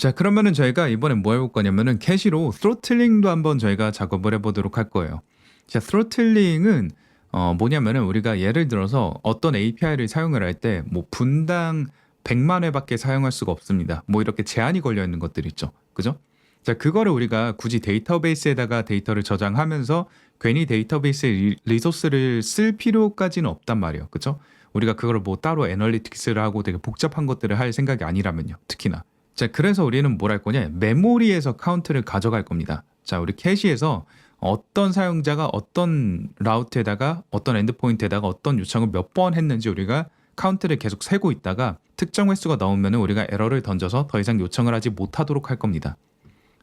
자, 그러면은 저희가 이번에 뭐 해볼 거냐면은 캐시로 스로틀링도 한번 저희가 작업을 해보도록 할 거예요. 자, 스로틀링은 어, 뭐냐면은 우리가 예를 들어서 어떤 API를 사용을 할 때 뭐 분당 100만 회밖에 사용할 수가 없습니다. 뭐 이렇게 제한이 걸려 있는 것들 있죠. 그죠? 자, 그거를 우리가 굳이 데이터베이스에다가 데이터를 저장하면서 괜히 데이터베이스의 리- 리소스를 쓸 필요까지는 없단 말이에요. 그죠? 우리가 그거를 뭐 따로 애널리틱스를 하고 되게 복잡한 것들을 할 생각이 아니라면요. 특히나. 자, 그래서 우리는 뭘 할 거냐? 메모리에서 카운트를 가져갈 겁니다. 자, 우리 캐시에서 어떤 사용자가 어떤 라우트에다가 어떤 엔드포인트에다가 어떤 요청을 몇 번 했는지 우리가 카운트를 계속 세고 있다가 특정 횟수가 나오면 우리가 에러를 던져서 더 이상 요청을 하지 못하도록 할 겁니다.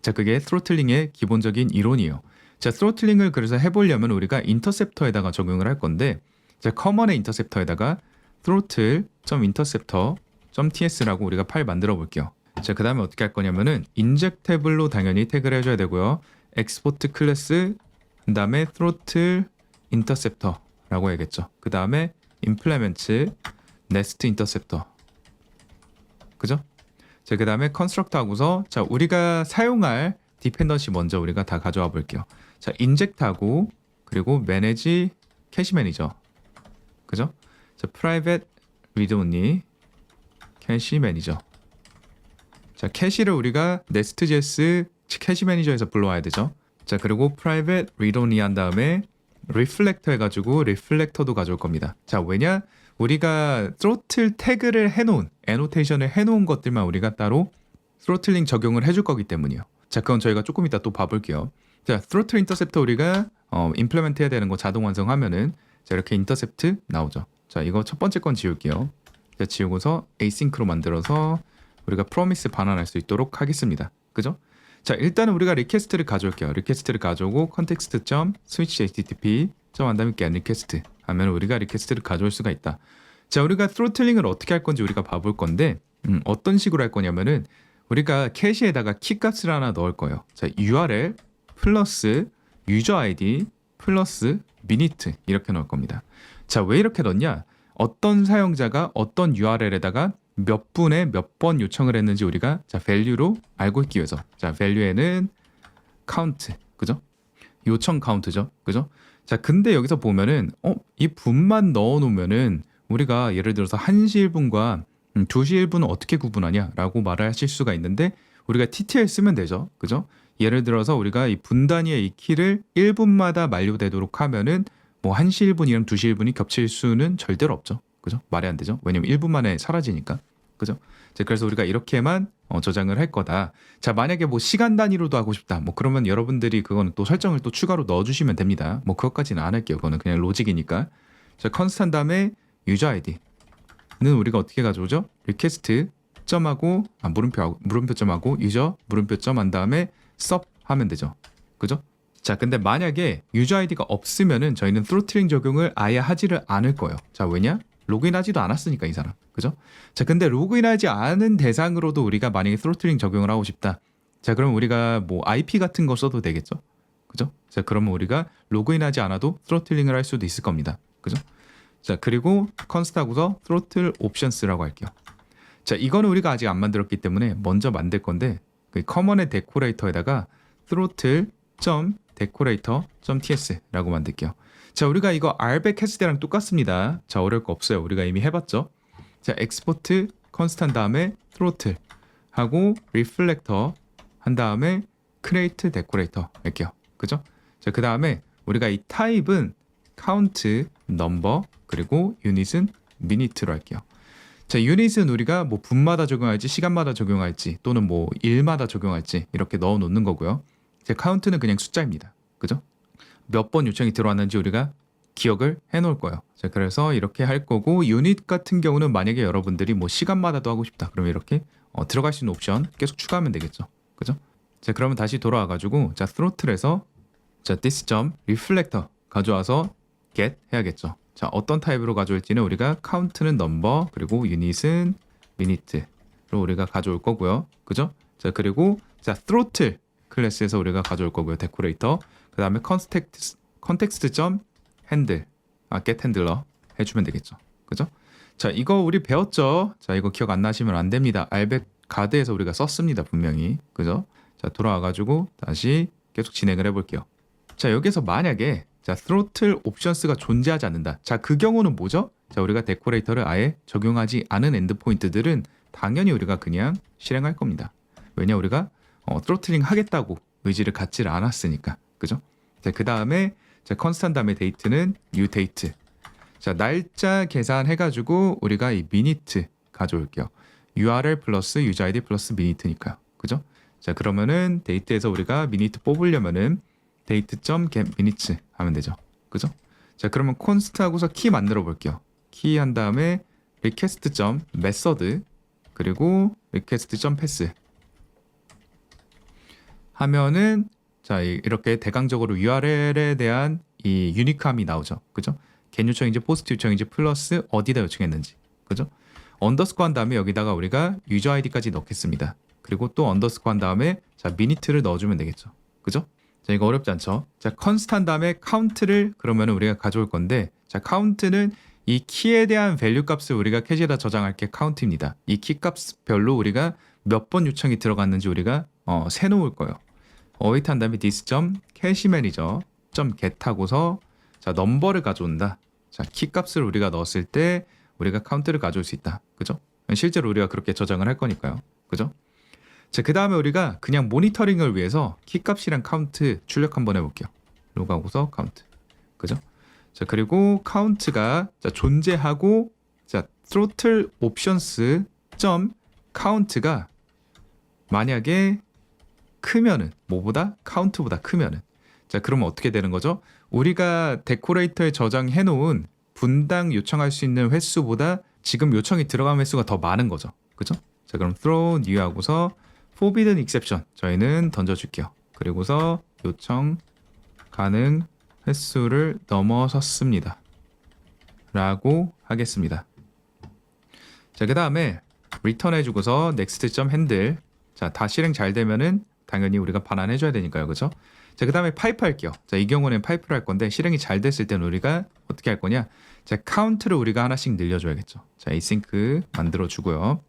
자, 그게 스로틀링의 기본적인 이론이에요. 자, 스로틀링을 그래서 해보려면 우리가 인터셉터에다가 적용을 할 건데, 자, 커먼의 인터셉터에다가 throttle.interceptor.ts라고 우리가 파일 만들어 볼게요. 자, 그 다음에 어떻게 할 거냐면은 인젝테블로 당연히 태그를 해줘야 되고요. export 클래스, 그 다음에 throttle interceptor라고 해야겠죠. 그 다음에 implement nest interceptor. 그죠? 자, 그 다음에 컨스트럭터 하고서 자, 우리가 사용할 디펜던시 먼저 우리가 다 가져와 볼게요. 자, 인젝트 하고 그리고 manage 캐시 매니저. 그죠? 자, private read only 캐시 매니저. 자, 캐시를 우리가 nest.js 캐시 매니저에서 불러와야 되죠. 자, 그리고 private read only 한 다음에 reflector 해가지고 reflector도 가져올 겁니다. 자, 왜냐? 우리가 throttle 태그를 해놓은 애노테이션을 해놓은 것들만 우리가 따로 throttling 적용을 해줄 거기 때문이요. 자, 그건 저희가 조금 이따 또 봐볼게요. 자, throttle interceptor 우리가 어, implement 해야 되는 거 자동 완성하면은 자, 이렇게 intercept 나오죠. 자, 이거 첫 번째 건 지울게요. 자, 지우고서 asynch로 만들어서 우리가 promise 반환할 수 있도록 하겠습니다. 그죠? 자, 일단은 우리가 리퀘스트를 가져올게요. 리퀘스트를 가져오고 context switch http 한 다음에 get request 하면 우리가 리퀘스트를 가져올 수가 있다. 자, 우리가 throttling 을 어떻게 할 건지 우리가 봐볼 건데 음, 어떤 식으로 할 거냐면은 우리가 캐시에다가 키값을 하나 넣을 거예요. 자, URL 플러스 유저 아이디 플러스 미니트 이렇게 넣을 겁니다. 자, 왜 이렇게 넣냐? 어떤 사용자가 어떤 URL에다가 몇 분에 몇 번 요청을 했는지 우리가 자, 밸류로 알고 있기 위해서. 자, 밸류에는 카운트. 그죠? 요청 카운트죠. 그죠? 자, 근데 여기서 보면은 어, 이 분만 넣어 놓으면은 우리가 예를 들어서 1시 1분과 음, 2시 1분은 어떻게 구분하냐라고 말을 하실 수가 있는데 우리가 TTL 쓰면 되죠. 그죠? 예를 들어서 우리가 이 분 단위의 이 키를 1분마다 만료되도록 하면은 뭐 1시 1분이랑 2시 1분이 겹칠 수는 절대로 없죠. 그죠? 말이 안 되죠. 왜냐면 1분 만에 사라지니까. 그죠? 자, 그래서 우리가 이렇게만 어, 저장을 할 거다. 자, 만약에 뭐 시간 단위로도 하고 싶다. 뭐 그러면 여러분들이 그거는 또 설정을 또 추가로 넣어 주시면 됩니다. 뭐 그것까지는 안 할게요. 그거는 그냥 로직이니까. 자, 컨스탄 다음에 유저 아이디는 우리가 어떻게 가져오죠? 리퀘스트 점하고 아, 물음표 물음표 점하고 유저 물음표 점한 다음에 섭 하면 되죠. 그죠? 자, 근데 만약에 유저 아이디가 없으면은 저희는 throttling 적용을 아예 하지를 않을 거예요. 자, 왜냐? 로그인하지도 않았으니까 이 사람. 그죠? 자, 근데 로그인하지 않은 대상으로도 우리가 만약에 throttling 적용을 하고 싶다. 자, 그럼 우리가 뭐 IP 같은 거 써도 되겠죠? 그죠? 자, 그러면 우리가 로그인하지 않아도 throttling을 할 수도 있을 겁니다. 그죠? 자, 그리고 컨스트 하고서 throttle options라고 할게요. 자, 이거는 우리가 아직 안 만들었기 때문에 먼저 만들 건데 그 커먼의 데코레이터에다가 throttle.decorator.ts라고 만들게요. 자, 우리가 이거 rback 했을 때랑 똑같습니다. 자, 어려울 거 없어요. 우리가 이미 해봤죠. 자, export constant 다음에 throttle 하고 reflector 한 다음에 create decorator 할게요. 그죠? 자, 그 다음에 우리가 이 타입은 count, number 그리고 unit은 minute로 할게요. 자, 유닛은 우리가 뭐 분마다 적용할지 시간마다 적용할지 또는 뭐 일마다 적용할지 이렇게 넣어 놓는 거고요. 제 카운트는 그냥 숫자입니다. 그죠? 몇 번 요청이 들어왔는지 우리가 기억을 해 놓을 거예요. 자, 그래서 이렇게 할 거고 유닛 같은 경우는 만약에 여러분들이 뭐 시간마다도 하고 싶다. 그러면 이렇게 어, 들어갈 수 있는 옵션 계속 추가하면 되겠죠. 그죠? 자, 그러면 다시 돌아와 가지고 자, throttle에서 자, this 점 reflector 가져와서 get 해야겠죠. 자, 어떤 타입으로 가져올지는 우리가 count는 number 그리고 unit은 minute로 우리가 가져올 거고요. 그죠? 자, 그리고 자, throttle 클래스에서 우리가 가져올 거고요. 데코레이터. 그 다음에 context context 점 handle 아, get handler 해 주면 되겠죠. 그죠? 자, 이거 우리 배웠죠? 자, 이거 기억 안 나시면 안 됩니다. 알백 가드에서 우리가 썼습니다 분명히 그죠? 자 돌아와가지고 다시 계속 진행을 해볼게요. 자 여기서 만약에 자 throttle 옵션스가 존재하지 않는다. 자 그 경우는 뭐죠? 자 우리가 데코레이터를 아예 적용하지 않은 엔드포인트들은 당연히 우리가 그냥 실행할 겁니다. 왜냐 우리가 어, 트로틀링 하겠다고 의지를 갖지를 않았으니까 그죠? 자그 다음에 자 컨스탄 다음에 데이트는 new date. 자 날짜 계산해가지고 우리가 이 미니트 가져올게요. URL 플러스 유저 아이디 플러스 미니트니까요. 그죠? 자 그러면은 데이트에서 우리가 미니트 뽑으려면은 date.get minutes 하면 되죠. 그죠? 자 그러면 const 하고서 키 만들어 볼게요. 키 한 다음에 request. method 그리고 request. pass 하면은 자 이- 이렇게 대강적으로 URL에 대한 이 유니크함이 나오죠. 그죠? 겐 요청인지 포스트 요청인지 플러스 어디다 요청했는지. 그죠? 언더스코 한 다음에 여기다가 우리가 유저 아이디까지 넣겠습니다. 그리고 또 언더스코 한 다음에 자 미니트를 넣어주면 되겠죠. 그죠? 자 이거 어렵지 않죠? 자 컨스트 한 다음에 카운트를 그러면 우리가 가져올 건데 자 카운트는 이 키에 대한 밸류 값을 우리가 캐시에다 저장할 게 카운트입니다. 이 키 값별로 우리가 몇 번 요청이 들어갔는지 우리가 어, 세 놓을 거예요. 어웨이트 한 다음에 this 점 캐시 매니저 점 get 하고서 자 넘버를 가져온다. 자 키 값을 우리가 넣었을 때 우리가 카운트를 가져올 수 있다. 그죠? 실제로 우리가 그렇게 저장을 할 거니까요. 그죠? 자, 그 다음에 우리가 그냥 모니터링을 위해서 키 값이랑 카운트 출력 한번 해볼게요. 로그하고서 카운트. 그죠? 자, 그리고 카운트가 자, 존재하고 자, throttle options 점 카운트가 만약에 크면은 뭐보다 카운트보다 크면은 자, 그러면 어떻게 되는 거죠? 우리가 데코레이터에 저장해 놓은 분당 요청할 수 있는 횟수보다 지금 요청이 들어간 횟수가 더 많은 거죠. 그죠? 자, 그럼 throw new 하고서 forbidden exception 저희는 던져줄게요. 그리고서 요청 가능 횟수를 넘어섰습니다. 라고 하겠습니다. 자, 그 다음에 return 해주고서 next.handle 자, 다 실행 잘 되면은 당연히 우리가 반환해줘야 되니까요. 그죠? 자, 그 다음에 파이프 할게요. 자, 이 경우는 파이프를 할 건데 실행이 잘 됐을 때는 우리가 어떻게 할 거냐? 자, 카운트를 우리가 하나씩 늘려줘야겠죠. 자, async 만들어주고요.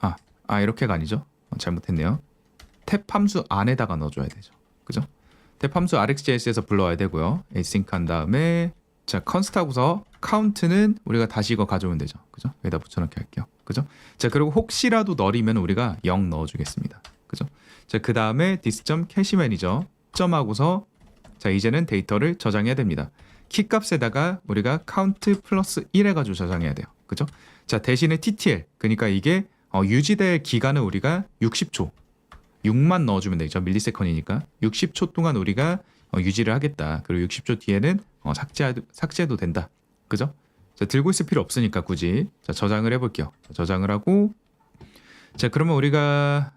아, 아 이렇게가 아니죠? 어, 잘못했네요. 탭 함수 안에다가 넣어줘야 되죠. 그죠? 탭 함수 rxjs에서 불러와야 되고요. async 한 다음에 자, const 하고서 count는 우리가 다시 이거 가져오면 되죠. 그죠? 여기다 붙여넣기 할게요. 그죠? 자, 그리고 혹시라도 널이면 우리가 0 넣어주겠습니다. 그죠? 자, 그 다음에 this.cache manager 점 하고서 자, 이제는 데이터를 저장해야 됩니다. 키 값에다가 우리가 count 플러스 1 해가지고 저장해야 돼요. 그죠? 자, 대신에 TTL. 그러니까 이게 어, 유지될 기간은 우리가 60초. 6만 넣어주면 되죠. 밀리세컨이니까. 60초 동안 우리가 어, 유지를 하겠다. 그리고 60초 뒤에는 어, 삭제해도, 삭제해도 된다. 그죠? 자, 들고 있을 필요 없으니까 굳이. 자, 저장을 해볼게요. 자, 저장을 하고. 자, 그러면 우리가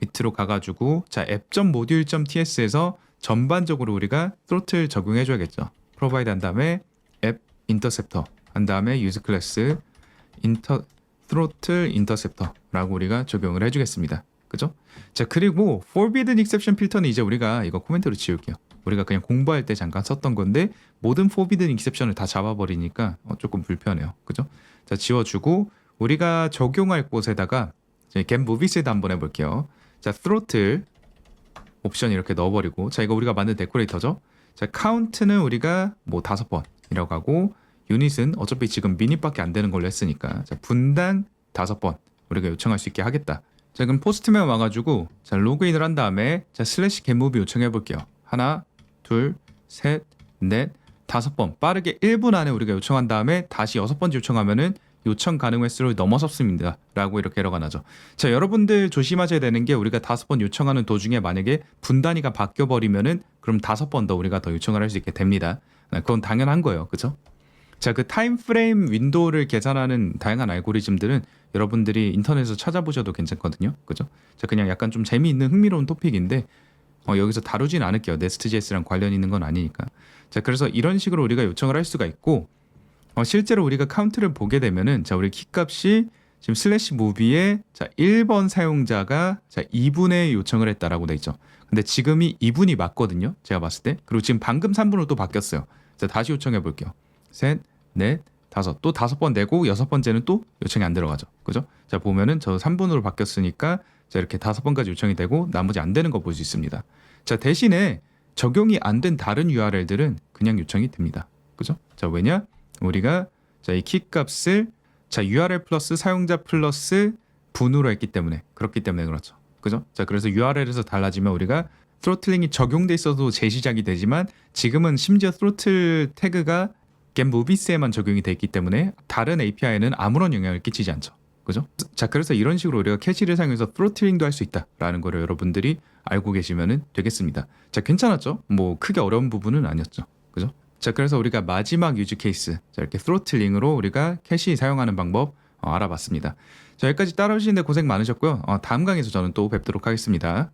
밑으로 가가지고 자, app.module.ts에서 전반적으로 우리가 throttle 적용해 줘야겠죠. provide 한 다음에 app interceptor 한 다음에 use class inter throttle interceptor라고 우리가 적용을 해주겠습니다. 그죠? 자 그리고 forbidden exception 필터는 이제 우리가 이거 코멘트로 지울게요. 우리가 그냥 공부할 때 잠깐 썼던 건데 모든 forbidden exception을 다 잡아버리니까 어, 조금 불편해요. 그죠? 자 지워주고 우리가 적용할 곳에다가 get movies에다 한번 해볼게요. 자 throttle 옵션 이렇게 넣어버리고 자 이거 우리가 만든 데코레이터죠. 자 카운트는 우리가 뭐 다섯 번이라고 하고 유닛은 어차피 지금 미닛밖에 안 되는 걸로 했으니까 자 분당 다섯 번 우리가 요청할 수 있게 하겠다. 자 그럼 포스트맨 와가지고 자 로그인을 한 다음에 자 슬래시 겟무비 요청해 볼게요. 하나, 둘, 셋, 넷, 다섯 번 빠르게 1분 안에 우리가 요청한 다음에 다시 여섯 번째 요청하면은 요청 가능 횟수를 넘어섰습니다. 라고 이렇게 에러가 나죠. 자, 여러분들 조심하셔야 되는 게 우리가 다섯 번 요청하는 도중에 만약에 분 단위가 바뀌어 버리면은 그럼 다섯 번 더 우리가 더 요청을 할 수 있게 됩니다. 네, 그건 당연한 거예요. 그죠? 자, 그 타임 프레임 윈도우를 계산하는 다양한 알고리즘들은 여러분들이 인터넷에서 찾아보셔도 괜찮거든요. 그죠? 자, 그냥 약간 좀 재미있는 흥미로운 토픽인데 어, 여기서 다루진 않을게요. 네스트.js랑 관련 있는 건 아니니까. 자, 그래서 이런 식으로 우리가 요청을 할 수가 있고 어, 실제로 우리가 카운트를 보게 되면은 자, 우리 키 값이 지금 슬래시 무비에 자, 1번 사용자가 자, 2분의 요청을 했다라고 돼 있죠. 근데 지금이 2분이 맞거든요. 제가 봤을 때. 그리고 지금 방금 3분으로 또 바뀌었어요. 자, 다시 요청해 볼게요. 셋, 넷, 다섯 또 다섯 번 내고 여섯 번째는 또 요청이 안 들어가죠. 그죠? 자 보면은 저 3분으로 바뀌었으니까 자 이렇게 다섯 번까지 요청이 되고 나머지 안 되는 거 볼 수 있습니다. 자 대신에 적용이 안 된 다른 URL들은 그냥 요청이 됩니다. 그죠? 자 왜냐? 우리가 자 이 키 값을 자 URL 플러스 사용자 플러스 분으로 했기 때문에 그렇기 때문에 그렇죠. 그죠? 자 그래서 URL에서 달라지면 우리가 스로틀링이 적용돼 있어도 재시작이 되지만 지금은 심지어 스로틀 태그가 movies에만 적용이 돼 있기 때문에 다른 API에는 아무런 영향을 끼치지 않죠. 그죠? 자 그래서 이런 식으로 우리가 캐시를 사용해서 스로틀링도 할 수 있다라는 거를 여러분들이 알고 계시면 되겠습니다. 자 괜찮았죠? 뭐 크게 어려운 부분은 아니었죠. 그죠? 자 그래서 우리가 마지막 유즈 케이스 자 이렇게 스로틀링으로 우리가 캐시 사용하는 방법 어, 알아봤습니다. 자 여기까지 따라오시는데 고생 많으셨고요. 어, 다음 강에서 저는 또 뵙도록 하겠습니다.